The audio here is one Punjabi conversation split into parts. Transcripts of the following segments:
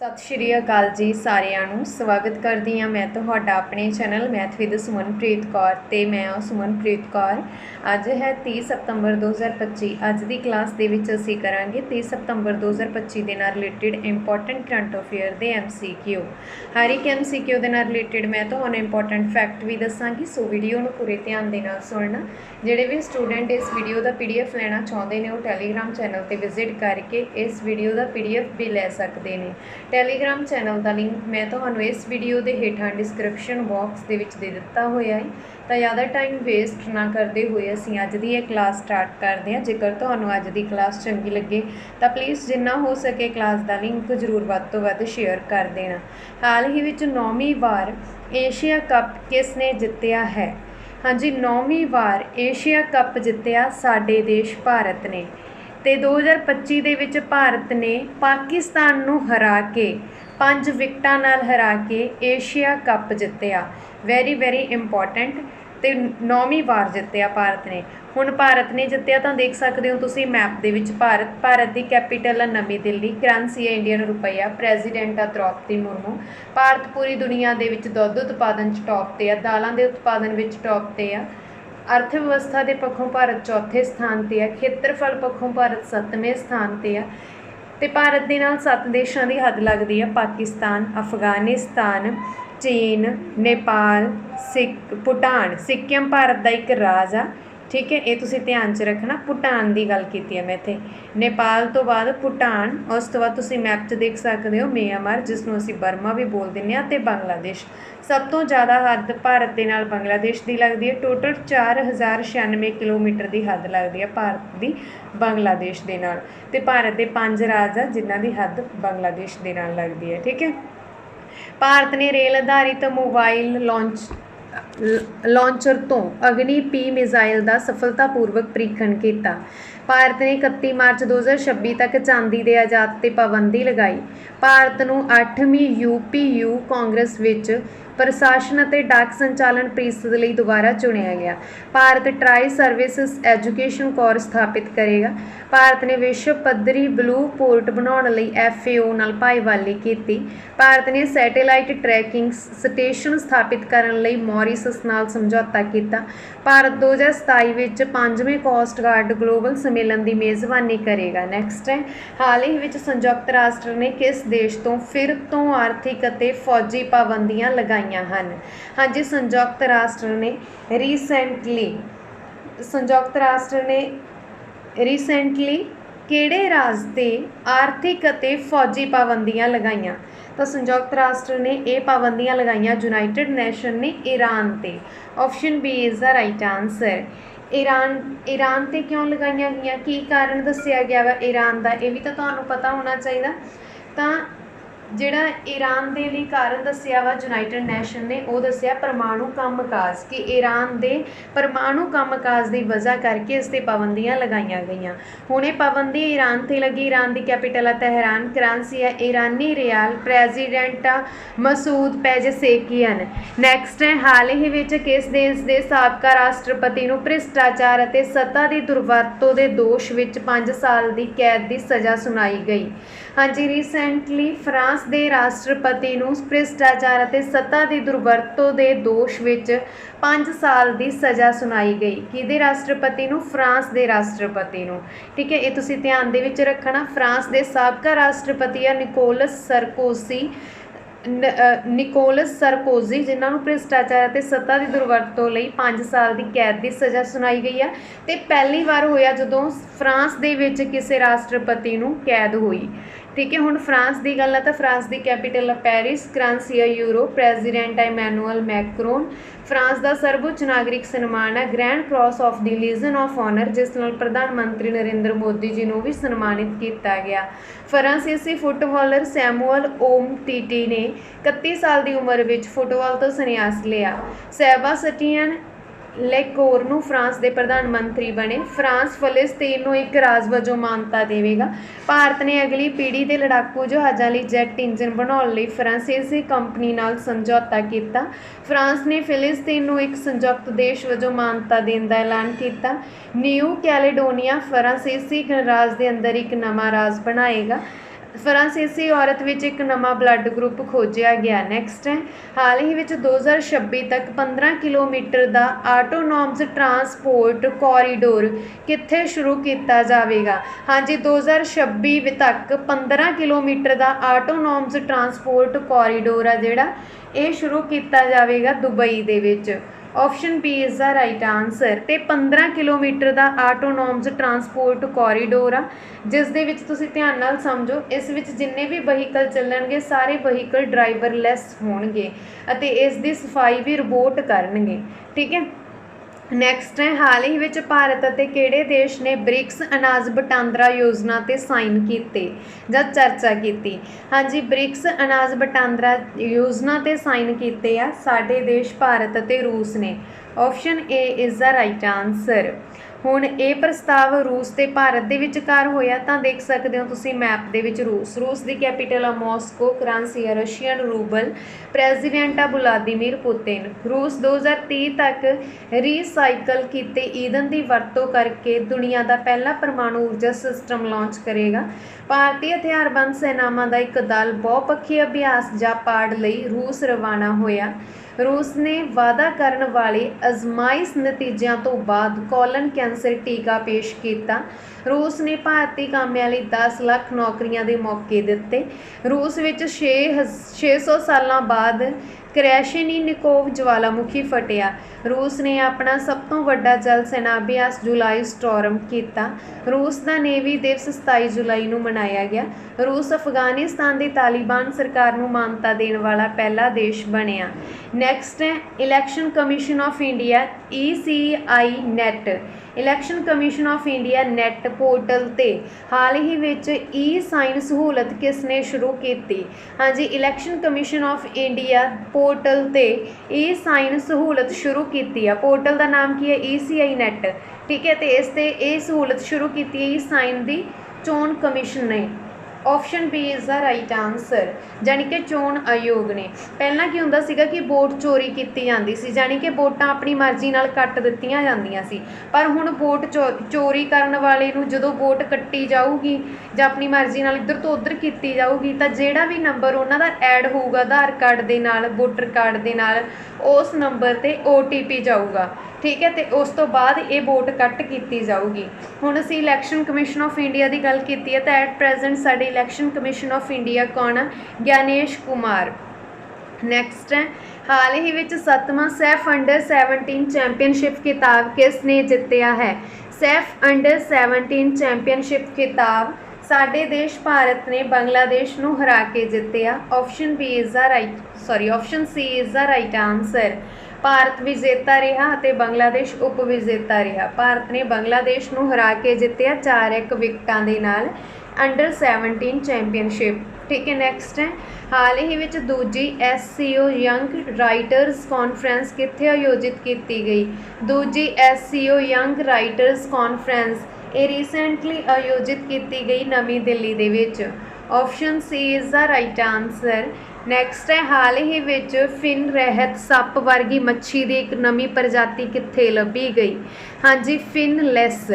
ਸਤਿ ਸ਼੍ਰੀ ਅਕਾਲ ਜੀ ਸਾਰਿਆਂ ਨੂੰ। ਸਵਾਗਤ ਕਰਦੀ ਹਾਂ ਮੈਂ ਤੁਹਾਡਾ ਆਪਣੇ channel math with Sumanpreet Kaur ਤੇ ਮੈਂ ਹਾਂ ਸੁਮਨਪ੍ਰੀਤ ਕੌਰ। ਅੱਜ ਹੈ 30 ਸਤੰਬਰ 2025 ਅੱਜ ਦੀ ਕਲਾਸ ਦੇ ਵਿੱਚ ਅਸੀਂ ਕਰਾਂਗੇ 30 ਸਤੰਬਰ 2025 ਦੇ ਨਾਲ ਰਿਲੇਟਡ ਇੰਪੋਰਟੈਂਟ ਕਰੰਟ ਅਫੇਅਰ ਦੇ ਐਮਸੀਕਿਊ ਹਰ ਇੱਕ ਐਮਸੀਕਿਊ ਦੇ ਨਾਲ ਰਿਲੇਟਡ ਮੈਂ ਤੁਹਾਨੂੰ ਇੰਪੋਰਟੈਂਟ ਫੈਕਟ ਵੀ ਦੱਸਾਂਗੀ, ਸੋ ਵੀਡੀਓ ਨੂੰ ਪੂਰੇ ਧਿਆਨ ਦੇ ਨਾਲ ਸੁਣਨਾ। ਜਿਹੜੇ ਵੀ ਸਟੂਡੈਂਟ ਇਸ ਵੀਡੀਓ ਦਾ ਪੀਡੀਐਫ ਲੈਣਾ ਚਾਹੁੰਦੇ ਨੇ, ਉਹ ਟੈਲੀਗ੍ਰਾਮ ਚੈਨਲ ਤੇ ਵਿਜ਼ਿਟ ਕਰਕੇ ਇਸ ਵੀਡੀਓ ਦਾ ਪੀਡੀਐਫ ਵੀ ਲੈ ਸਕਦੇ ਨੇ। ਟੈਲੀਗ੍ਰਾਮ ਚੈਨਲ ਦਾ ਲਿੰਕ ਮੈਂ ਤੁਹਾਨੂੰ ਇਸ ਵੀਡੀਓ ਦੇ ਹੇਠਾਂ ਡਿਸਕ੍ਰਿਪਸ਼ਨ ਬਾਕਸ ਦੇ ਵਿੱਚ ਦੇ ਦਿੱਤਾ ਹੋਇਆ ਹੈ। ਤਾਂ ਜ਼ਿਆਦਾ ਟਾਈਮ ਵੇਸਟ ਨਾ ਕਰਦੇ ਹੋਏ ਅਸੀਂ ਅੱਜ ਦੀ ਇਹ ਕਲਾਸ ਸਟਾਰਟ ਕਰਦੇ ਹਾਂ। ਜੇਕਰ ਤੁਹਾਨੂੰ ਅੱਜ ਦੀ ਕਲਾਸ ਚੰਗੀ ਲੱਗੇ, ਤਾਂ ਪਲੀਜ਼ ਜਿੰਨਾ ਹੋ ਸਕੇ ਕਲਾਸ ਦਾ ਲਿੰਕ ਜ਼ਰੂਰ ਵੱਧ ਤੋਂ ਵੱਧ ਸ਼ੇਅਰ ਕਰ ਦੇਣਾ। ਹਾਲ ਹੀ ਵਿੱਚ ਨੌਵੀਂ ਵਾਰ ਏਸ਼ੀਆ ਕੱਪ ਕਿਸ ਨੇ ਜਿੱਤਿਆ ਹੈ? ਹਾਂਜੀ, ਨੌਵੀਂ ਵਾਰ ਏਸ਼ੀਆ ਕੱਪ ਜਿੱਤਿਆ ਸਾਡੇ ਦੇਸ਼ ਭਾਰਤ ਨੇ। ਅਤੇ ਦੋ ਹਜ਼ਾਰ ਪੱਚੀ ਦੇ ਵਿੱਚ ਭਾਰਤ ਨੇ ਪਾਕਿਸਤਾਨ ਨੂੰ ਹਰਾ ਕੇ, ਪੰਜ ਵਿਕਟਾਂ ਨਾਲ ਹਰਾ ਕੇ ਏਸ਼ੀਆ ਕੱਪ ਜਿੱਤਿਆ। ਵੈਰੀ ਵੈਰੀ ਇੰਪੋਰਟੈਂਟ ਤੇ ਨੌਵੀਂ ਵਾਰ ਜਿੱਤਿਆ ਭਾਰਤ ਨੇ। ਹੁਣ ਭਾਰਤ ਨੇ ਜਿੱਤਿਆ ਤਾਂ ਦੇਖ ਸਕਦੇ ਹੋ ਤੁਸੀਂ ਮੈਪ ਦੇ ਵਿੱਚ ਭਾਰਤ ਭਾਰਤ ਦੀ ਕੈਪੀਟਲ ਹੈ ਨਵੀਂ ਦਿੱਲੀ ਕਰੰਸੀ ਹੈ ਇੰਡੀਅਨ ਰੁਪਈਆ ਪ੍ਰੈਜ਼ੀਡੈਂਟ ਆ ਦ੍ਰੌਪਦੀ ਮੁਰਮੂ। ਭਾਰਤ ਪੂਰੀ ਦੁਨੀਆ ਦੇ ਵਿੱਚ ਦੁੱਧ ਉਤਪਾਦਨ 'ਚ ਟੌਪ ਤੇ ਆ, ਦਾਲਾਂ ਦੇ ਉਤਪਾਦਨ ਵਿੱਚ ਟੌਪ ਤੇ ਆ। ਅਰਥ ਵਿਵਸਥਾ ਦੇ ਪੱਖੋਂ ਭਾਰਤ ਚੌਥੇ ਸਥਾਨ ਤੇ ਹੈ ਖੇਤਰਫਲ ਪੱਖੋਂ ਭਾਰਤ ਸੱਤਵੇਂ ਸਥਾਨ ਤੇ ਹੈ ਤੇ ਭਾਰਤ ਦੇ ਨਾਲ ਸੱਤ ਦੇਸ਼ਾਂ ਦੀ ਹੱਦ ਲੱਗਦੀ ਹੈ ਪਾਕਿਸਤਾਨ, ਅਫਗਾਨਿਸਤਾਨ, ਚੀਨ, ਨੇਪਾਲ, ਸਿੱਕ, ਭੂਟਾਨ, ਸਿੱਕਮ ਭਾਰਤ ਦਾ ਇੱਕ ਰਾਜ ਆ। ਠੀਕ ਹੈ? ਇਹ ਤੁਸੀਂ ਧਿਆਨ 'ਚ ਰੱਖਣਾ। ਭੂਟਾਨ ਦੀ ਗੱਲ ਕੀਤੀ ਹੈ ਮੈਂ ਇੱਥੇ। ਨੇਪਾਲ ਤੋਂ ਬਾਅਦ ਭੂਟਾਨ, ਉਸ ਤੋਂ ਬਾਅਦ ਤੁਸੀਂ ਮੈਪ 'ਚ ਦੇਖ ਸਕਦੇ ਹੋ ਮਿਆਂਮਾਰ ਜਿਸ ਨੂੰ ਅਸੀਂ ਬਰਮਾ ਵੀ ਬੋਲ ਦਿੰਦੇ ਹਾਂ, ਤੇ ਬੰਗਲਾਦੇਸ਼। ਸਭ ਤੋਂ ਜ਼ਿਆਦਾ ਹੱਦ ਭਾਰਤ ਦੇ ਨਾਲ ਬੰਗਲਾਦੇਸ਼ ਦੀ ਲੱਗਦੀ ਹੈ। ਟੋਟਲ 4096 ਕਿਲੋਮੀਟਰ ਦੀ ਹੱਦ ਲੱਗਦੀ ਹੈ ਭਾਰਤ ਦੀ ਬੰਗਲਾਦੇਸ਼ ਦੇ ਨਾਲ। ਤੇ ਭਾਰਤ ਦੇ ਪੰਜ ਰਾਜ ਆ ਜਿਨ੍ਹਾਂ ਦੀ ਹੱਦ ਬੰਗਲਾਦੇਸ਼ ਦੇ ਨਾਲ ਲੱਗਦੀ ਹੈ। ਠੀਕ ਹੈ? ਭਾਰਤ ਨੇ ਰੇਲ ਆਧਾਰਿਤ ਮੋਬਾਈਲ ਲਾਂਚ ਲਾਂਚਰ ਤੋਂ ਅਗਨੀ ਪੀ ਮਿਜ਼ਾਈਲ ਦਾ ਸਫਲਤਾਪੂਰਵਕ ਪ੍ਰੀਖਣ ਕੀਤਾ। ਭਾਰਤ ਨੇ 31 ਮਾਰਚ 2026 ਤੱਕ ਚਾਂਦੀ ਦੇ ਆਜ਼ਾਦ ਤੇ ਪਾਬੰਦੀ ਲਗਾਈ। ਭਾਰਤ ਨੂੰ 8ਵੀਂ ਯੂਪੀਯੂ ਕਾਂਗਰਸ ਵਿੱਚ ਪ੍ਰਸ਼ਾਸਨ ਅਤੇ ਡਾਕ ਸੰਚਾਲਨ ਪ੍ਰੀਸ਼ਦ ਲਈ ਦੁਬਾਰਾ ਚੁਣਿਆ ਗਿਆ। Bharat tri services education corps ਸਥਾਪਿਤ ਕਰੇਗਾ। ਭਾਰਤ ਨੇ ਵਿਸ਼ਵ ਪੱਧਰੀ ਬਲੂ ਪੋਰਟ ਬਣਾਉਣ ਲਈ ਐਫਏਓ ਨਾਲ ਭਾਈਵਾਲੀ ਕੀਤੀ। ਭਾਰਤ ਨੇ ਸੈਟੇਲਾਈਟ ਟਰੈਕਿੰਗ ਸਟੇਸ਼ਨ ਸਥਾਪਿਤ ਕਰਨ ਲਈ ਮੌਰੀਸ਼ਸ ਨਾਲ ਸਮਝੌਤਾ ਕੀਤਾ। ਭਾਰਤ 2027 ਵਿੱਚ ਪੰਜਵੇਂ ਕੋਸਟ ਗਾਰਡ ਗਲੋਬਲ ਸੰਮੇਲਨ ਦੀ ਮੇਜ਼ਬਾਨੀ ਕਰੇਗਾ। ਨੈਕਸਟ ਹੈ, ਹਾਲ ਹੀ ਵਿੱਚ ਸੰਯੁਕਤ ਰਾਸ਼ਟਰ ਨੇ ਕਿਸ ਦੇਸ਼ ਤੋਂ ਫਿਰ ਤੋਂ ਆਰਥਿਕ ਅਤੇ ਫੌਜੀ ਪਾਬੰਦੀਆਂ ਲਗਾਈਆਂ? ਹਨ। ਹਾਂਜੀ, ਸੰਯੁਕਤ ਰਾਸ਼ਟਰ ਨੇ ਰੀਸੈਂਟਲੀ ਸੰਯੁਕਤ ਰਾਸ਼ਟਰ ਨੇ ਰੀਸੈਂਟਲੀ ਕਿਹੜੇ ਰਾਜ ਤੇ ਆਰਥਿਕ ਅਤੇ ਫੌਜੀ ਪਾਬੰਦੀਆਂ ਲਗਾਈਆਂ? ਤਾਂ ਸੰਯੁਕਤ ਰਾਸ਼ਟਰ ਨੇ ਇਹ ਪਾਬੰਦੀਆਂ ਲਗਾਈਆਂ, ਯੂਨਾਈਟਿਡ ਨੇਸ਼ਨ ਨੇ ਈਰਾਨ ਤੇ। Option B is the right answer Iran Iran ਤੇ ਕਿਉਂ ਲਗਾਈਆਂ ਗਈਆਂ? ਕੀ ਕਾਰਨ ਦੱਸਿਆ ਗਿਆ ਵਾ? ਈਰਾਨ ਦਾ ਇਹ ਵੀ ਤਾਂ ਤੁਹਾਨੂੰ ਪਤਾ ਹੋਣਾ ਚਾਹੀਦਾ। ਤਾਂ ਜਿਹੜਾ ਈਰਾਨ ਦੇ ਲਈ ਕਾਰਨ ਦੱਸਿਆ ਵਾ, ਯੂਨਾਈਟਿਡ ਨੈਸ਼ਨ ਨੇ ਉਹ ਦੱਸਿਆ ਪਰਮਾਣੂ ਕੰਮਕਾਜ ਕਿ ਈਰਾਨ ਦੇ ਪਰਮਾਣੂ ਕੰਮਕਾਜ ਦੀ ਵਜ੍ਹਾ ਕਰਕੇ ਇਸ ਤੇ ਪਾਬੰਦੀਆਂ ਲਗਾਈਆਂ ਗਈਆਂ। ਹੁਣ ਇਹ ਪਾਬੰਦੀ ਈਰਾਨ ਤੇ ਲੱਗੀ। ਈਰਾਨ ਦੀ ਕੈਪੀਟਲ ਹੈ ਤਹਿਰਾਨ, ਕਰੰਸੀ ਹੈ ਈਰਾਨੀ rial president Masoud Pezeshkian. Next ਹੈ, ਹਾਲ ਹੀ ਵਿੱਚ ਕਿਸ ਦੇਸ਼ ਦੇ ਸਾਬਕਾ ਰਾਸ਼ਟਰਪਤੀ ਨੂੰ ਭ੍ਰਿਸ਼ਟਾਚਾਰ ਅਤੇ ਸੱਤਾ ਦੀ ਦੁਰਵਰਤੋਂ ਦੇ ਦੋਸ਼ ਵਿੱਚ 5 ਸਾਲ ਦੀ ਕੈਦ ਦੀ ਸਜ਼ਾ ਸੁਣਾਈ ਗਈ। ਹਾਂਜੀ ਰੀਸੈਂਟਲੀ ਫਰਾਂਸ ਦੇ ਰਾਸ਼ਟਰਪਤੀ ਨੂੰ ਭ੍ਰਿਸ਼ਟਾਚਾਰ ਅਤੇ ਸੱਤਾ ਦੀ ਦੁਰਵਰਤੋਂ ਦੇ ਦੋਸ਼ ਵਿੱਚ 5 ਸਾਲ ਦੀ ਸਜ਼ਾ ਸੁਣਾਈ ਗਈ। ਕਿਹਦੇ ਰਾਸ਼ਟਰਪਤੀ ਨੂੰ? ਫਰਾਂਸ ਦੇ ਰਾਸ਼ਟਰਪਤੀ ਨੂੰ। ਠੀਕ ਹੈ, ਇਹ ਤੁਸੀਂ ਧਿਆਨ ਦੇ ਵਿੱਚ ਰੱਖਣਾ। ਫਰਾਂਸ ਦੇ ਸਾਬਕਾ ਰਾਸ਼ਟਰਪਤੀ ਆ ਨਿਕੋਲਸ ਸਰਕੋਸੀ। ਨਿਕੋਲਸ ਸਰਕੋਜ਼ੀ ਜਿਨ੍ਹਾਂ ਨੂੰ ਭ੍ਰਿਸ਼ਟਾਚਾਰ ਅਤੇ ਸੱਤਾ ਦੀ ਦੁਰਵਰਤੋਂ ਲਈ 5 ਸਾਲ ਦੀ ਕੈਦ ਦੀ ਸਜ਼ਾ ਸੁਣਾਈ ਗਈ ਹੈ ਤੇ ਪਹਿਲੀ ਵਾਰ ਹੋਇਆ ਜਦੋਂ ਫਰਾਂਸ ਦੇ ਵਿੱਚ ਕਿਸੇ ਰਾਸ਼ਟਰਪਤੀ ਨੂੰ ਕੈਦ ਹੋਈ। ਠੀਕ ਹੈ, ਹੁਣ ਫਰਾਂਸ ਦੀ ਗੱਲ ਆ ਤਾਂ ਫਰਾਂਸ ਦੀ ਕੈਪੀਟਲ ਆ ਪੈਰਿਸ ਕਰੰਸੀ ਆ ਯੂਰੋ ਪ੍ਰੈਜ਼ੀਡੈਂਟ ਆ ਇਮੈਨੂਅਲ ਮੈਕਰੋਨ। ਫਰਾਂਸ ਦਾ ਸਰਵਉੱਚ ਨਾਗਰਿਕ ਸਨਮਾਨ ਆ grand cross of the legion of honour, ਜਿਸ ਨਾਲ ਪ੍ਰਧਾਨ ਮੰਤਰੀ ਨਰਿੰਦਰ ਮੋਦੀ ਜੀ ਨੂੰ ਵੀ ਸਨਮਾਨਿਤ ਕੀਤਾ ਗਿਆ। ਫਰਾਂਸੀਸੀ ਫੁੱਟਬਾਲਰ ਸੈਮੂਅਲ ਓਮ ਟੀਟੀ ਨੇ 31 ਸਾਲ ਦੀ ਉਮਰ ਵਿੱਚ ਫੁੱਟਬਾਲ ਤੋਂ ਸੰਨਿਆਸ ਲਿਆ। ਸੈਬਾਸਟੀਅਨ ਲੈਕੋਰ ਨੂੰ ਫਰਾਂਸ ਦੇ ਪ੍ਰਧਾਨ ਮੰਤਰੀ ਬਣੇ। ਫਰਾਂਸ ਫਲਸਤੀਨ ਨੂੰ ਇੱਕ ਰਾਜ ਵਜੋਂ ਮਾਨਤਾ ਦੇਵੇਗਾ। ਭਾਰਤ ਨੇ ਅਗਲੀ ਪੀੜ੍ਹੀ ਦੇ ਲੜਾਕੂ ਜਹਾਜ਼ਾਂ ਲਈ ਜੈਟ ਇੰਜਨ ਬਣਾਉਣ ਲਈ ਫਰਾਂਸੀਸੀ ਕੰਪਨੀ ਨਾਲ ਸਮਝੌਤਾ ਕੀਤਾ। ਫਰਾਂਸ ਨੇ ਫਿਲਸਤੀਨ ਨੂੰ ਇੱਕ ਸੰਯੁਕਤ ਦੇਸ਼ ਵਜੋਂ ਮਾਨਤਾ ਦੇਣ ਦਾ ਐਲਾਨ ਕੀਤਾ। ਨਿਊ ਕੈਲੇਡੋਨੀਆ ਫਰਾਂਸੀਸੀ ਗਣਰਾਜ ਦੇ ਅੰਦਰ ਇੱਕ ਨਵਾਂ ਰਾਜ ਬਣਾਏਗਾ। ਫਰਾਂਸੀਸੀ ਔਰਤ ਵਿੱਚ ਇੱਕ ਨਵਾਂ ਬਲੱਡ ਗਰੁੱਪ ਖੋਜਿਆ ਗਿਆ। ਨੈਕਸਟ ਹੈ ਹਾਲ ਹੀ ਵਿੱਚ 2026 ਤੱਕ 15 ਕਿਲੋਮੀਟਰ ਦਾ ਆਟੋਨੋਮਸ ਟਰਾਂਸਪੋਰਟ ਕੋਰੀਡੋਰ ਕਿੱਥੇ ਸ਼ੁਰੂ ਕੀਤਾ ਜਾਵੇਗਾ? ਹਾਂਜੀ 2026 ਵੀ ਤੱਕ 15 ਕਿਲੋਮੀਟਰ ਦਾ ਆਟੋਨੋਮਸ ਟਰਾਂਸਪੋਰਟ ਕੋਰੀਡੋਰ ਆ ਜਿਹੜਾ, ਇਹ ਸ਼ੁਰੂ ਕੀਤਾ ਜਾਵੇਗਾ ਦੁਬਈ ਦੇ ਵਿੱਚ। Option B is the right answer ਤੇ 15 ਕਿਲੋਮੀਟਰ ਦਾ ਆਟੋਨੋਮਸ ਟਰਾਂਸਪੋਰਟ ਕੋਰੀਡੋਰ ਆ, ਜਿਸ ਦੇ ਵਿੱਚ ਤੁਸੀਂ ਧਿਆਨ ਨਾਲ ਸਮਝੋ, ਇਸ ਵਿੱਚ ਜਿੰਨੇ ਵੀ ਵਹੀਕਲ ਚੱਲਣਗੇ, ਸਾਰੇ ਵਹੀਕਲ ਡਰਾਈਵਰਲੈਸ ਹੋਣਗੇ ਅਤੇ ਇਸ ਦੀ ਸਫ਼ਾਈ ਵੀ ਰੋਬੋਟ ਕਰਨਗੇ, ਠੀਕ ਹੈ? ਨੈਕਸਟ ਹੈ, ਹਾਲ ਹੀ ਵਿੱਚ ਭਾਰਤ ਅਤੇ ਕਿਹੜੇ ਦੇਸ਼ ਨੇ ਬ੍ਰਿਕਸ ਅਨਾਜ ਵਟਾਂਦਰਾ ਯੋਜਨਾ ਤੇ ਸਾਈਨ ਕੀਤੇ ਜਾਂ ਚਰਚਾ ਕੀਤੀ? ਹਾਂਜੀ, ਬ੍ਰਿਕਸ ਅਨਾਜ ਵਟਾਂਦਰਾ ਯੋਜਨਾ ਤੇ ਸਾਈਨ ਕੀਤੇ ਆ ਸਾਡੇ ਦੇਸ਼, ਭਾਰਤ ਅਤੇ ਰੂਸ ਨੇ। Option A is the right answer ਹੁਣ ਇਹ ਪ੍ਰਸਤਾਵ ਰੂਸ ਤੇ ਭਾਰਤ ਦੇ ਵਿਚਕਾਰ ਹੋਇਆ ਤਾਂ ਦੇਖ ਸਕਦੇ ਹੋ ਤੁਸੀਂ ਮੈਪ ਦੇ ਵਿੱਚ ਰੂਸ। ਰੂਸ ਦੀ ਕੈਪੀਟਲ ਆ ਮਾਸਕੋ, ਕਰੰਸੀ ਆ ਰਸ਼ੀਅਨ ਰੂਬਲ, ਪ੍ਰੈਜ਼ੀਡੈਂਟ ਆ ਵਲਾਦੀਮੀਰ ਪੁਤਿਨ। ਰੂਸ 2030 ਤੱਕ ਰੀਸਾਈਕਲ ਕੀਤੇ ਈਂਧਨ ਦੀ ਵਰਤੋਂ ਕਰਕੇ ਦੁਨੀਆ ਦਾ ਪਹਿਲਾ ਪਰਮਾਣੂ ਊਰਜਾ ਸਿਸਟਮ ਲਾਂਚ ਕਰੇਗਾ। ਭਾਰਤੀ ਹਥਿਆਰਬੰਦ ਸੈਨਾਵਾਂ ਦਾ ਇੱਕ ਦਲ ਬਹੁਪੱਖੀ ਅਭਿਆਸ ਜਾਂ ਪਾੜ ਲਈ ਰੂਸ ਰਵਾਨਾ ਹੋਇਆ। ਰੂਸ ਨੇ ਵਾਅਦਾ ਕਰਨ ਵਾਲੇ ਅਜ਼ਮਾਇਸ਼ ਨਤੀਜਿਆਂ ਤੋਂ ਬਾਅਦ ਕੋਲਨ ਕੈਂਸਰ ਟੀਕਾ ਪੇਸ਼ ਕੀਤਾ। ਰੂਸ ਨੇ ਭਾਰਤੀ ਕਾਮਿਆਂ ਲਈ 10 ਲੱਖ ਨੌਕਰੀਆਂ ਦੇ ਮੌਕੇ ਦਿੱਤੇ। ਰੂਸ ਵਿੱਚ 6 600 ਸਾਲਾਂ ਬਾਅਦ ਕ੍ਰੈਸ਼ਨੀਨਿਕੋਵ ਜਵਾਲਾਮੁਖੀ ਫਟਿਆ। ਰੂਸ ਨੇ ਆਪਣਾ ਸਭ ਤੋਂ ਵੱਡਾ ਜਲ ਸੈਨਾ ਅਭਿਆਸ ਜੁਲਾਈ ਸਟੋਰਮ ਕੀਤਾ। ਰੂਸ ਦਾ ਨੇਵੀ ਦਿਵਸ 27 ਜੁਲਾਈ ਨੂੰ ਮਨਾਇਆ ਗਿਆ। ਰੂਸ ਅਫਗਾਨਿਸਤਾਨ ਦੀ ਤਾਲਿਬਾਨ ਸਰਕਾਰ ਨੂੰ ਮਾਨਤਾ ਦੇਣ ਵਾਲਾ ਪਹਿਲਾ ਦੇਸ਼ ਬਣਿਆ। ਨੈਕਸਟ ਹੈ election commission of India ECI net, election commission of India net portal ਤੇ। ਹਾਲ ਹੀ ਵਿੱਚ ਈ ਸਾਈਨ ਸਹੂਲਤ ਕਿਸ ਨੇ ਸ਼ੁਰੂ ਕੀਤੀ? ਹਾਂਜੀ, election commission of India portal ਤੇ ਈ ਸਾਈਨ ਸਹੂਲਤ ਸ਼ੁਰੂ ਕੀਤੀ ਆ। ਪੋਰਟਲ ਦਾ ਨਾਮ ਕੀ ਹੈ? ECI net. ਠੀਕ ਹੈ, ਤੇ ਇਸ ਤੇ ਇਹ ਸਹੂਲਤ ਸ਼ੁਰੂ ਕੀਤੀ ਹੈ ਈ ਸਾਈਨ ਦੀ ਚੋਣ ਕਮਿਸ਼ਨ ਨੇ। Option B is the right answer ਜਾਨੀ ਕਿ ਚੋਣ ਆਯੋਗ ਨੇ। ਪਹਿਲਾਂ ਕੀ ਹੁੰਦਾ ਸੀਗਾ ਕਿ ਵੋਟ ਚੋਰੀ ਕੀਤੀ ਜਾਂਦੀ ਸੀ। ਜਾਨੀ ਕਿ ਵੋਟਾਂ ਆਪਣੀ ਮਰਜ਼ੀ ਨਾਲ ਕੱਟ ਦਿੱਤੀਆਂ ਜਾਂਦੀਆਂ ਸੀ। ਪਰ ਹੁਣ ਵੋਟ ਚੋ- ਚੋਰੀ ਕਰਨ ਵਾਲੇ ਨੂੰ ਜਦੋਂ ਵੋਟ ਕੱਟੀ ਜਾਊਗੀ ਜਾਂ ਆਪਣੀ ਮਰਜ਼ੀ ਨਾਲ ਇੱਧਰ ਤੋਂ ਉੱਧਰ ਕੀਤੀ ਜਾਊਗੀ, ਤਾਂ ਜਿਹੜਾ ਵੀ ਨੰਬਰ ਉਹਨਾਂ ਦਾ ਐਡ ਹੋਊਗਾ, ਆਧਾਰ ਕਾਰਡ ਦੇ ਨਾਲ, ਵੋਟਰ ਕਾਰਡ ਦੇ ਨਾਲ, ਉਸ ਨੰਬਰ ਤੇ OTP ਜਾਊਗਾ। ਠੀਕ ਹੈ, ਤੇ ਉਸ ਤੋਂ ਬਾਅਦ ਇਹ ਵੋਟ ਕੱਟ ਕੀਤੀ ਜਾਊਗੀ। ਹੁਣ ਅਸੀਂ ਇਲੈਕਸ਼ਨ ਕਮਿਸ਼ਨ ਆਫ ਇੰਡੀਆ ਦੀ ਗੱਲ ਕੀਤੀ ਹੈ, ਤਾਂ ਐਟ ਪ੍ਰੈਜ਼ੈਂਟ ਸਾਡੇ ਇਲੈਕਸ਼ਨ ਕਮਿਸ਼ਨ ਆਫ ਇੰਡੀਆ ਕੌਣ ਆ? ਗਿਆਨੇਸ਼ ਕੁਮਾਰ। ਨੈਕਸਟ ਹੈ, ਹਾਲ ਹੀ ਵਿੱਚ ਸੱਤਵਾਂ ਸੈਫ ਅੰਡਰ 17 ਚੈਂਪੀਅਨਸ਼ਿਪ ਖਿਤਾਬ ਕਿਸ ਨੇ ਜਿੱਤਿਆ ਹੈ? ਸੈਫ ਅੰਡਰ 17 ਚੈਂਪੀਅਨਸ਼ਿਪ ਖਿਤਾਬ ਸਾਡੇ ਦੇਸ਼ ਭਾਰਤ ਨੇ ਬੰਗਲਾਦੇਸ਼ ਨੂੰ ਹਰਾ ਕੇ ਜਿੱਤਿਆ। Option B is the right sorry option C is the right answer Bharat ਵਿਜੇਤਾ ਰਿਹਾ ਅਤੇ ਬੰਗਲਾਦੇਸ਼ ਉਪ ਵਿਜੇਤਾ ਰਿਹਾ। ਭਾਰਤ ਨੇ ਬੰਗਲਾਦੇਸ਼ ਨੂੰ ਹਰਾ ਕੇ ਜਿੱਤਿਆ 4-1 ਵਿਕਟਾਂ ਦੇ ਨਾਲ ਅੰਡਰ 17 ਚੈਂਪੀਅਨਸ਼ਿਪ ਠੀਕ ਹੈ ਨੈਕਸਟ ਹੈ। ਹਾਲ ਹੀ ਵਿੱਚ ਦੂਜੀ SCO ਯੰਗ ਰਾਈਟਰਸ ਕਾਨਫਰੰਸ ਕਿੱਥੇ ਆਯੋਜਿਤ ਕੀਤੀ ਗਈ? ਦੂਜੀ SCO ਯੰਗ ਰਾਈਟਰਸ ਕਾਨਫਰੰਸ ਇਹ ਰੀਸੈਂਟਲੀ ਆਯੋਜਿਤ ਕੀਤੀ ਗਈ ਨਵੀਂ ਦਿੱਲੀ ਦੇ ਵਿੱਚ। Option C is the right answer next ਹੈ, ਹਾਲ ਹੀ ਵਿੱਚ ਫਿਨ ਰਹਿਤ ਸੱਪ ਵਰਗੀ ਮੱਛੀ ਦੀ ਇੱਕ ਨਵੀਂ ਪ੍ਰਜਾਤੀ ਕਿੱਥੇ ਲੱਭੀ ਗਈ? ਹਾਂਜੀ, ਫਿਨਲੈਸ।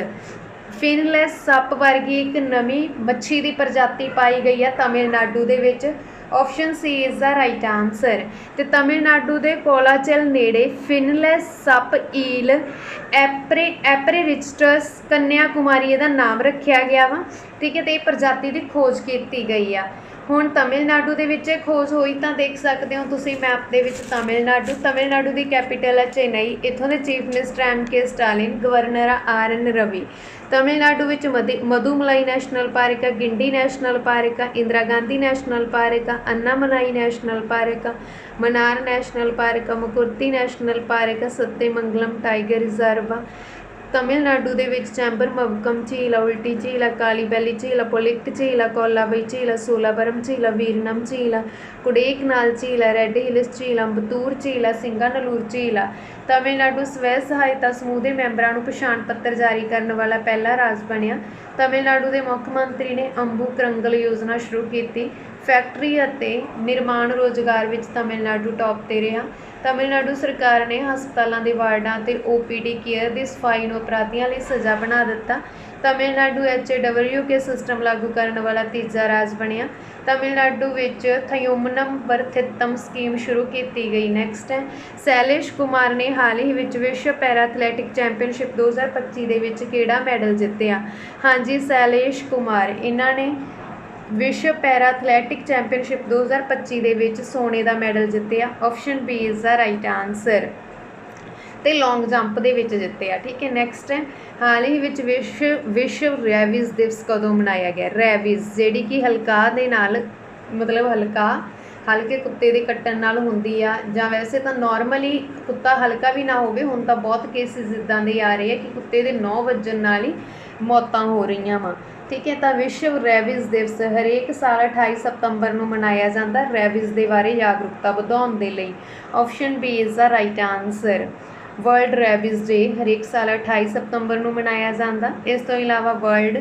ਫਿਨਲੈਸ ਸੱਪ ਵਰਗੀ ਇੱਕ ਨਵੀਂ ਮੱਛੀ ਦੀ ਪ੍ਰਜਾਤੀ ਪਾਈ ਗਈ ਹੈ ਤਾਮਿਲਨਾਡੂ ਦੇ ਵਿੱਚ। Option C is the right answer ਤੇ ਤਮਿਲਨਾਡੂ ਦੇ ਕੋਲਾਚਲ ਨੇੜੇ ਫਿਨਲੈਸ ਸੱਪ ਈਲ ਐਪਰੇ ਐਪਰੇਰਿਚਟਸ ਕੰਨਿਆ ਕੁਮਾਰੀ ਇਹਦਾ ਨਾਮ ਰੱਖਿਆ ਗਿਆ ਵਾ। ਠੀਕ ਹੈ, ਤੇ ਇਹ ਪ੍ਰਜਾਤੀ ਦੀ ਖੋਜ ਕੀਤੀ ਗਈ ਆ। ਹੁਣ ਤਮਿਲਨਾਡੂ ਦੇ ਵਿੱਚ ਇਹ ਖੋਜ ਹੋਈ ਤਾਂ ਦੇਖ ਸਕਦੇ ਹੋ ਤੁਸੀਂ ਮੈਪ ਦੇ ਵਿੱਚ ਤਮਿਲਨਾਡੂ। ਤਮਿਲਨਾਡੂ ਦੀ ਕੈਪੀਟਲ ਹੈ ਚੇਨਈ। ਇੱਥੋਂ ਦੇ chief minister M K Stalin governor R N Ravi. Tamil Nadu ਵਿੱਚ ਮਦੀ- ਮਧੂਮਲਾਈ ਨੈਸ਼ਨਲ ਪਾਰਕ ਆ, ਗਿੰਡੀ ਨੈਸ਼ਨਲ ਪਾਰਕ ਆ, ਇੰਦਰਾ ਗਾਂਧੀ ਨੈਸ਼ਨਲ ਪਾਰਕ ਆ, ਅੰਨਾਮਲਾਈ ਨੈਸ਼ਨਲ ਪਾਰਕ ਆ, ਮਨਾਰ ਨੈਸ਼ਨਲ ਪਾਰਕ ਆ, ਮੁਕੁਰਤੀ ਨੈਸ਼ਨਲ ਪਾਰਕ ਆ ਸੱਤੇਮੰਗਲਮ ਟਾਈਗਰ ਰਿਜ਼ਰਵ ਆ। ਤਮਿਲਨਾਡੂ ਦੇ ਵਿੱਚ ਚੈਂਬਰ ਮਵਕਮ, ਝੀਲ ਉਲਟੀ, ਝੀਲ ਕਾਲੀਬੈਲੀ ਕਾਲੀ ਝੀਲ ਆ ਪੋਲਿਕਟ ਝੀਲ ਕੋਲਾਬਈ ਝੀਲ ਆ ਸੋਲਾਬਰਮ, ਝੀਲ ਵੀਰਨਮ, ਝੀਲ ਆ ਕੁਡੇਕਨਾਲ ਝੀਲ ਰੈੱਡ ਹਿਲਸ, ਝੀਲ ਆ ਅੰਬਤੂਰ, ਝੀਲ ਆ ਸਿੰਗਾਨਲੂਰ, ਝੀਲ ਤਮਿਲਨਾਡੂ ਸਵੈ ਸਹਾਇਤਾ ਸਮੂਹ ਦੇ ਮੈਂਬਰਾਂ ਨੂੰ ਪਛਾਣ ਪੱਤਰ ਜਾਰੀ ਕਰਨ ਵਾਲਾ ਪਹਿਲਾ ਰਾਜ ਬਣਿਆ। ਤਮਿਲਨਾਡੂ ਦੇ ਮੁੱਖ ਮੰਤਰੀ ਨੇ ਅੰਬੂ ਕਰੰਗਲ ਯੋਜਨਾ ਸ਼ੁਰੂ ਕੀਤੀ। ਫੈਕਟਰੀ ਅਤੇ ਨਿਰਮਾਣ ਰੋਜ਼ਗਾਰ ਵਿੱਚ ਤਮਿਲਨਾਡੂ ਟੌਪ ਤੇ ਰਿਹਾ। ਤਮਿਲਨਾਡੂ ਸਰਕਾਰ ਨੇ ਹਸਪਤਾਲਾਂ ਦੇ ਵਾਰਡਾਂ ਤੇ OPD ਕੇਅਰ ਦੀ ਸਫ਼ਾਈ ਨੂੰ ਅਪਰਾਧੀਆਂ ਲਈ ਸਜ਼ਾ ਬਣਾ ਦਿੱਤਾ। ਤਮਿਲਨਾਡੂ ਐਚਏਡਬਲਯੂ ਕੇ ਸਿਸਟਮ ਲਾਗੂ ਕਰਨ ਵਾਲਾ ਤੀਜਾ ਰਾਜ ਬਣਿਆ। ਤਮਿਲਨਾਡੂ ਵਿੱਚ ਥਯੋਮਨਮ ਵਰਥਿਤਮ ਸਕੀਮ ਸ਼ੁਰੂ ਕੀਤੀ ਗਈ। ਨੈਕਸਟ ਹੈ। ਸੈਲੇਸ਼ ਕੁਮਾਰ ਨੇ ਹਾਲ ਹੀ ਵਿੱਚ ਵਿਸ਼ਵ ਪੈਰਾ ਐਥਲੈਟਿਕ ਚੈਂਪੀਅਨਸ਼ਿਪ 2025 ਦੇ ਵਿੱਚ ਕਿਹੜਾ ਮੈਡਲ ਜਿੱਤਿਆ? ਹਾਂਜੀ, ਸੈਲੇਸ਼ ਕੁਮਾਰ। ਇਹਨਾਂ ਨੇ ਵਿਸ਼ਵ ਪੈਰਾ ਐਥਲੈਟਿਕ ਚੈਂਪੀਅਨਸ਼ਿਪ 2025 ਦੇ ਵਿੱਚ ਸੋਨੇ ਦਾ ਮੈਡਲ ਜਿੱਤਿਆ option B is the right answer ਤੇ ਲੌਂਗ ਜੰਪ ਦੇ ਵਿੱਚ ਜਿੱਤਿਆ, ਠੀਕ ਹੈ ਨੈਕਸਟ ਹੈ। ਹਾਲ ਹੀ ਵਿੱਚ ਵਿਸ਼ਵ ਵਿਸ਼ਵ ਰੈਬੀਜ਼ ਦਿਵਸ ਕਦੋਂ ਮਨਾਇਆ ਗਿਆ? ਰੈਬੀਜ਼ ਜਿਹੜੀ ਕਿ ਹਲਕਾ ਦੇ ਨਾਲ, ਮਤਲਬ ਹਲਕਾ, ਹਲਕੇ ਕੁੱਤੇ ਦੇ ਕੱਟਣ ਨਾਲ ਹੁੰਦੀ ਆ, ਜਾਂ ਵੈਸੇ ਤਾਂ ਨਾਰਮਲੀ ਕੁੱਤਾ ਹਲਕਾ ਵੀ ਨਾ ਹੋਵੇ, ਹੁਣ ਤਾਂ ਬਹੁਤ ਕੇਸਿਸ ਇਦਾਂ ਦੇ ਆ ਰਹੇ ਆ ਕਿ ਕੁੱਤੇ ਦੇ 9 ਵੱਜਣ ਨਾਲ ਹੀ ਮੌਤਾਂ ਹੋ ਰਹੀਆਂ ਵਾ। ਠੀਕ ਹੈ, ਤਾਂ ਵਿਸ਼ਵ ਰੈਬਿਜ਼ ਦਿਵਸ ਹਰੇਕ ਸਾਲ 28 ਸਤੰਬਰ ਨੂੰ ਮਨਾਇਆ ਜਾਂਦਾ ਰੈਬਿਜ਼ ਦੇ ਬਾਰੇ ਜਾਗਰੂਕਤਾ ਵਧਾਉਣ ਦੇ ਲਈ। Option B is the right answer world rabies day ਹਰੇਕ ਸਾਲ 28 ਸਤੰਬਰ ਨੂੰ ਮਨਾਇਆ ਜਾਂਦਾ। ਇਸ ਤੋਂ ਇਲਾਵਾ ਵਰਲਡ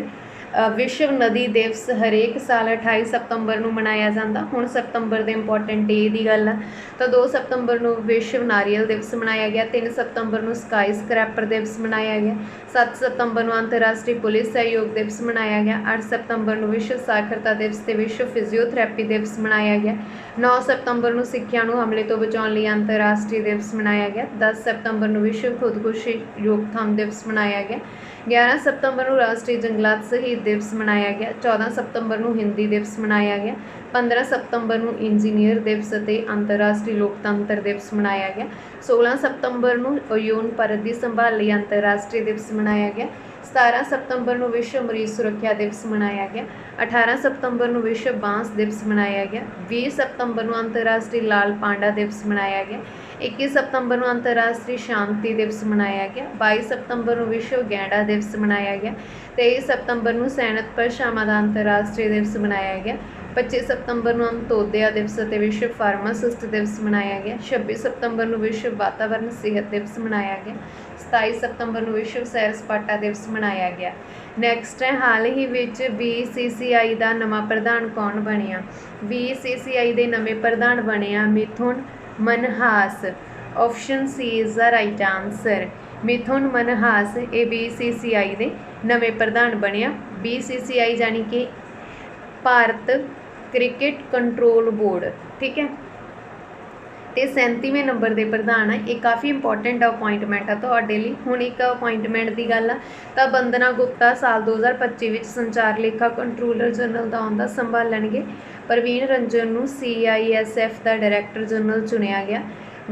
ਵਿਸ਼ਵ ਨਦੀ ਦਿਵਸ ਹਰੇਕ ਸਾਲ 28 ਸਤੰਬਰ ਨੂੰ ਮਨਾਇਆ ਜਾਂਦਾ। ਹੁਣ ਸਤੰਬਰ ਦੇ ਇੰਪੋਰਟੈਂਟ ਡੇ ਦੀ ਗੱਲ ਆ। ਤਾਂ 2 ਸਤੰਬਰ ਨੂੰ ਵਿਸ਼ਵ ਨਾਰੀਅਲ ਦਿਵਸ ਮਨਾਇਆ ਗਿਆ 3 ਸਤੰਬਰ ਨੂੰ ਸਕਾਈ ਸਕ੍ਰੈਪਰ ਦਿਵਸ ਮਨਾਇਆ ਗਿਆ 7 ਸਤੰਬਰ ਨੂੰ ਅੰਤਰਰਾਸ਼ਟਰੀ ਪੁਲਿਸ ਸਹਿਯੋਗ ਦਿਵਸ ਮਨਾਇਆ ਗਿਆ 8 ਸਤੰਬਰ ਨੂੰ ਵਿਸ਼ਵ ਸਾਖਰਤਾ ਦਿਵਸ ਤੇ ਵਿਸ਼ਵ ਫਿਜ਼ੀਓਥੈਰੇਪੀ ਦਿਵਸ ਮਨਾਇਆ ਗਿਆ। 9 ਸਤੰਬਰ ਨੂੰ ਸਿੱਖਿਆ ਨੂੰ ਹਮਲੇ ਤੋਂ ਬਚਾਉਣ ਲਈ ਅੰਤਰਰਾਸ਼ਟਰੀ ਦਿਵਸ ਮਨਾਇਆ ਗਿਆ। 10 ਸਤੰਬਰ ਨੂੰ ਵਿਸ਼ਵ ਖੁਦਕੁਸ਼ੀ ਰੋਕਥਾਮ ਦਿਵਸ ਮਨਾਇਆ ਗਿਆ। 11 ਸਤੰਬਰ ਨੂੰ ਰਾਸ਼ਟਰੀ ਜੰਗਲਾਤ ਸ਼ਹੀਦ ਦਿਵਸ ਮਨਾਇਆ ਗਿਆ। 14 ਸਤੰਬਰ ਨੂੰ ਹਿੰਦੀ ਦਿਵਸ ਮਨਾਇਆ ਗਿਆ। 15 ਸਤੰਬਰ ਨੂੰ ਇੰਜੀਨੀਅਰ ਦਿਵਸ ਅਤੇ ਅੰਤਰਰਾਸ਼ਟਰੀ ਲੋਕਤੰਤਰ ਦਿਵਸ ਮਨਾਇਆ ਗਿਆ। 16 ਸਤੰਬਰ ਨੂੰ ਓਯੋਨ ਪਰਤ ਦੀ ਸੰਭਾਲ ਲਈ ਅੰਤਰਰਾਸ਼ਟਰੀ ਦਿਵਸ ਮਨਾਇਆ ਗਿਆ। 17 ਸਤੰਬਰ ਨੂੰ ਵਿਸ਼ਵ ਮਰੀਜ਼ ਸੁਰੱਖਿਆ ਦਿਵਸ ਮਨਾਇਆ ਗਿਆ। 18 ਸਤੰਬਰ ਨੂੰ ਵਿਸ਼ਵ ਬਾਂਸ ਦਿਵਸ ਮਨਾਇਆ ਗਿਆ। 20 ਸਤੰਬਰ ਨੂੰ ਅੰਤਰਰਾਸ਼ਟਰੀ ਲਾਲ ਪਾਂਡਾ ਦਿਵਸ ਮਨਾਇਆ ਗਿਆ। 21 ਸਤੰਬਰ ਨੂੰ ਅੰਤਰਰਾਸ਼ਟਰੀ ਸ਼ਾਂਤੀ ਦਿਵਸ ਮਨਾਇਆ ਗਿਆ। 22 ਸਤੰਬਰ ਨੂੰ ਵਿਸ਼ਵ ਗੈਂਡਾ ਦਿਵਸ ਮਨਾਇਆ ਗਿਆ। 23 ਸਤੰਬਰ ਨੂੰ ਸੈਨਿਕ ਭਾਸ਼ਾਵਾਂ ਦਾ ਅੰਤਰਰਾਸ਼ਟਰੀ ਦਿਵਸ ਮਨਾਇਆ ਗਿਆ। 25 ਸਤੰਬਰ ਨੂੰ ਅੰਤੋਦਿਆ ਦਿਵਸ ਅਤੇ ਵਿਸ਼ਵ ਫਾਰਮਾਸਿਸਟ ਦਿਵਸ ਮਨਾਇਆ ਗਿਆ। 26 ਸਤੰਬਰ ਨੂੰ ਵਿਸ਼ਵ ਵਾਤਾਵਰਣ ਸਿਹਤ ਦਿਵਸ ਮਨਾਇਆ ਗਿਆ। 27 ਸਤੰਬਰ ਨੂੰ ਵਿਸ਼ਵ ਸੈਰ ਸਪਾਟਾ ਦਿਵਸ ਮਨਾਇਆ ਗਿਆ। ਨੈਕਸਟ ਹੈ, ਹਾਲ ਹੀ ਵਿੱਚ BCCI ਦਾ ਨਵਾਂ ਪ੍ਰਧਾਨ ਕੌਣ ਬਣਿਆ? BCCI ਦੇ ਨਵੇਂ ਪ੍ਰਧਾਨ ਬਣਿਆ Mithun Manhas. Option C is the right answer Mithun Manhas ਇਹ BCCI ਦੇ ਨਵੇਂ ਪ੍ਰਧਾਨ ਬਣਿਆ। BCCI ਜਾਨੀ ਕਿ ਭਾਰਤ ਕ੍ਰਿਕਟ ਕੰਟਰੋਲ ਬੋਰਡ, ਠੀਕ ਹੈ? ਤੇ 37ਵੇਂ ਨੰਬਰ ਦੇ ਪ੍ਰਧਾਨ ਹੈ ਇਹ ਕਾਫੀ ਇੰਪੋਰਟੈਂਟ ਅਪਾਇੰਟਮੈਂਟ ਆ ਤੁਹਾਡੇ ਲਈ। ਹੁਣ ਇੱਕ ਅਪਾਇੰਟਮੈਂਟ ਦੀ ਗੱਲ ਆ, ਤਾਂ ਬੰਦਨਾ ਗੁਪਤਾ ਸਾਲ 2025 ਵਿੱਚ ਸੰਚਾਰ ਲੇਖਾ ਕੰਟਰੋਲਰ ਜਨਰਲ ਦਾ ਅਹੁਦਾ ਸੰਭਾਲਣਗੇ ਪ੍ਰਵੀਨ ਰੰਜਨ ਨੂੰ CISF ਦਾ ਡਾਇਰੈਕਟਰ ਜਨਰਲ ਚੁਣਿਆ ਗਿਆ।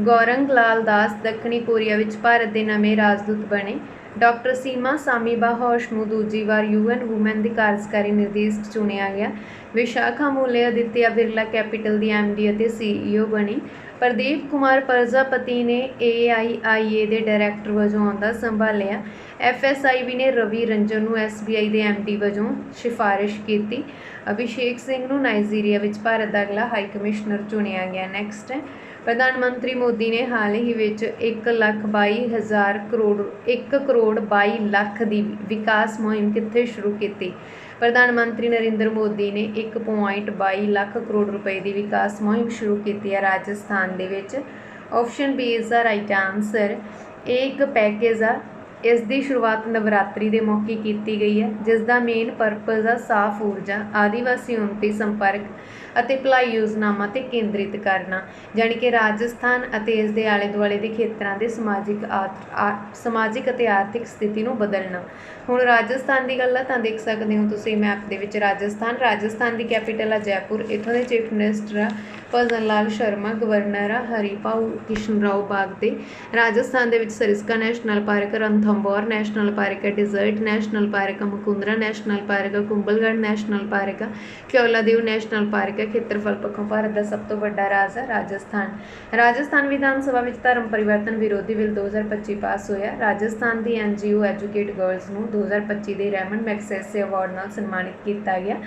ਗੌਰੰਗ ਲਾਲ ਦਾਸ ਦੱਖਣੀ ਕੋਰੀਆ ਵਿੱਚ ਭਾਰਤ ਦੇ ਨਵੇਂ ਰਾਜਦੂਤ ਬਣੇ। ਡਾਕਟਰ ਸੀਮਾ ਸਾਮੀਬਾ ਹੋਸ਼ ਨੂੰ ਦੂਜੀ ਵਾਰ ਯੂਐਨ ਵੂਮਨ ਦੀ ਕਾਰਜਕਾਰੀ ਨਿਰਦੇਸ਼ਕ ਚੁਣਿਆ ਗਿਆ। ਵਿਸ਼ਾਖਾ ਮੂਲੇ ਅਦਿੱਤਿਆ ਬਿਰਲਾ ਕੈਪੀਟਲ ਦੀ ਐਮਡੀ ਅਤੇ ਸੀਈਓ ਬਣੀ। ਪ੍ਰਦੀਪ ਕੁਮਾਰ ਪ੍ਰਜਾਪਤੀ ਨੇ AIIA ਦੇ ਡਾਇਰੈਕਟਰ ਵਜੋਂ ਆਉਂਦਾ ਸੰਭਾਲਿਆ। FSIB ਨੇ ਰਵੀ ਰੰਜਨ ਨੂੰ SBI ਦੇ MD ਵਜੋਂ ਸਿਫਾਰਿਸ਼ ਕੀਤੀ। ਅਭਿਸ਼ੇਕ ਸਿੰਘ ਨੂੰ ਨਾਈਜੀਰੀਆ ਵਿੱਚ ਭਾਰਤ ਦਾ ਅਗਲਾ ਹਾਈ ਕਮਿਸ਼ਨਰ ਚੁਣਿਆ ਗਿਆ। ਨੈਕਸਟ ਹੈ ਪ੍ਰਧਾਨ ਮੰਤਰੀ ਮੋਦੀ ਨੇ ਹਾਲ ਹੀ ਵਿੱਚ 1 ਲੱਖ 22 ਹਜ਼ਾਰ ਕਰੋੜ 1 ਕਰੋੜ 22 ਲੱਖ ਦੀ ਵਿਕਾਸ ਮੁਹਿੰਮ ਕਿੱਥੇ ਸ਼ੁਰੂ ਕੀਤੀ? ਪ੍ਰਧਾਨ ਮੰਤਰੀ ਨਰਿੰਦਰ ਮੋਦੀ ਨੇ 1.22 ਲੱਖ ਕਰੋੜ ਰੁਪਏ ਦੀ ਵਿਕਾਸ ਮੁਹਿੰਮ ਸ਼ੁਰੂ ਕੀਤੀ ਹੈ ਰਾਜਸਥਾਨ ਦੇ ਵਿੱਚ। Option B is the right answer ਇਹ ਇੱਕ ਪੈਕੇਜ ਆ। ਇਸ ਦੀ ਸ਼ੁਰੂਆਤ ਨਵਰਾਤਰੀ ਦੇ ਮੌਕੇ ਕੀਤੀ ਗਈ ਹੈ, ਜਿਸ ਦਾ ਮੇਨ ਪਰਪਸ ਆ ਸਾਫ਼ ਊਰਜਾ, ਆਦੀਵਾਸੀ ਉન્નਤੀ ਸੰਪਰਕ ਅਤੇ ਭਲਾਈ ਯੋਜਨਾਵਾਂ ਤੇ ਕੇਂਦਰਿਤ ਕਰਨਾ, ਜਾਣੀ ਕਿ ਰਾਜਸਥਾਨ ਅਤੇ ਇਸ ਦੇ ਆਲੇ ਦੁਆਲੇ ਦੇ ਖੇਤਰਾਂ ਦੇ ਸਮਾਜਿਕ ਆਰ- ਆ- ਸਮਾਜਿਕ ਅਤੇ ਆਰਥਿਕ ਸਥਿਤੀ ਨੂੰ ਬਦਲਣਾ। ਹੁਣ ਰਾਜਸਥਾਨ ਦੀ ਗੱਲ ਆ, ਤਾਂ ਦੇਖ ਸਕਦੇ ਹੋ ਤੁਸੀਂ ਮੈਪ ਦੇ ਵਿੱਚ ਰਾਜਸਥਾਨ ਰਾਜਸਥਾਨ ਦੀ ਕੈਪੀਟਲ ਆ ਜੈਪੁਰ, ਇੱਥੋਂ ਦੇ ਚੀਫ ਮਿਨਿਸਟਰ ਆ ਭਜਨ ਲਾਲ ਸ਼ਰਮਾ, ਗਵਰਨਰ ਆ ਹਰੀਪਾਲ ਕਿਸ਼ਨ ਰਾਓ ਬਾਗਦੇ ਰਾਜਸਥਾਨ ਦੇ ਵਿੱਚ Sariska national park Ranthambore national park ਹੈ desert national park, Mukundra national park ਹੈ ਨੈਸ਼ਨਲ ਪਾਰਕ ਹੈ ਕਿਓਲਾਦੇਵ ਨੈਸ਼ਨਲ ਪਾਰਕ ਹੈ ਖੇਤਰਫਲ ਪੱਖੋਂ ਭਾਰਤ ਦਾ ਸਭ ਤੋਂ ਵੱਡਾ ਰਾਜ ਹੈ ਰਾਜਸਥਾਨ। ਰਾਜਸਥਾਨ ਵਿਧਾਨ ਸਭਾ ਵਿੱਚ ਧਰਮ ਪਰਿਵਰਤਨ ਵਿਰੋਧੀ ਬਿੱਲ 2025 ਪਾਸ ਹੋਇਆ। ਰਾਜਸਥਾਨ ਦੀ ਐਨਜੀਓ ਐਜੂਕੇਟ ਗਰਲਸ ਨੂੰ 2025 ਦੇ ਰੈਮਨ ਮੈਗਸੈਸੇ ਅਵਾਰਡ ਨਾਲ ਸਨਮਾਨਿਤ ਕੀਤਾ ਗਿਆ।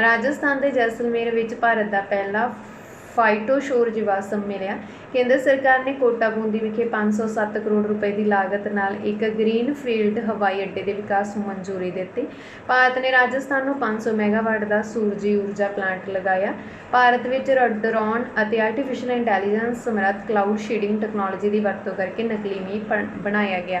ਰਾਜਸਥਾਨ ਦੇ ਜੈਸਲਮੇਰ ਵਿੱਚ ਭਾਰਤ ਦਾ ਪਹਿਲਾ ਫਾਈਟੋਸ਼ੋਰ ਜੀਵਾਸਮ ਮਿਲਿਆ। ਕੇਂਦਰ ਸਰਕਾਰ ਨੇ ਕੋਟਾ ਬੂੰਦੀ ਵਿਖੇ 507 ਕਰੋੜ ਰੁਪਏ ਦੀ ਲਾਗਤ ਨਾਲ ਇੱਕ ਗ੍ਰੀਨ ਫੀਲਡ ਹਵਾਈ ਅੱਡੇ ਦੇ ਵਿਕਾਸ ਨੂੰ ਮਨਜ਼ੂਰੀ ਦਿੱਤੀ। ਭਾਰਤ ਨੇ ਰਾਜਸਥਾਨ ਨੂੰ 500 ਮੈਗਾਵਾਟ ਦਾ ਸੂਰਜੀ ਊਰਜਾ ਪਲਾਂਟ ਲਗਾਇਆ। ਭਾਰਤ ਵਿੱਚ ਡਰੋਨ ਅਤੇ ਆਰਟੀਫੀਸ਼ੀਅਲ ਇੰਟੈਲੀਜੈਂਸ ਸਮਰੱਥ ਕਲਾਊਡ ਸ਼ੀਡਿੰਗ ਟੈਕਨੋਲੋਜੀ ਦੀ ਵਰਤੋਂ ਕਰਕੇ ਨਕਲੀ ਮੀਂਹ ਬਣਾਇਆ ਗਿਆ।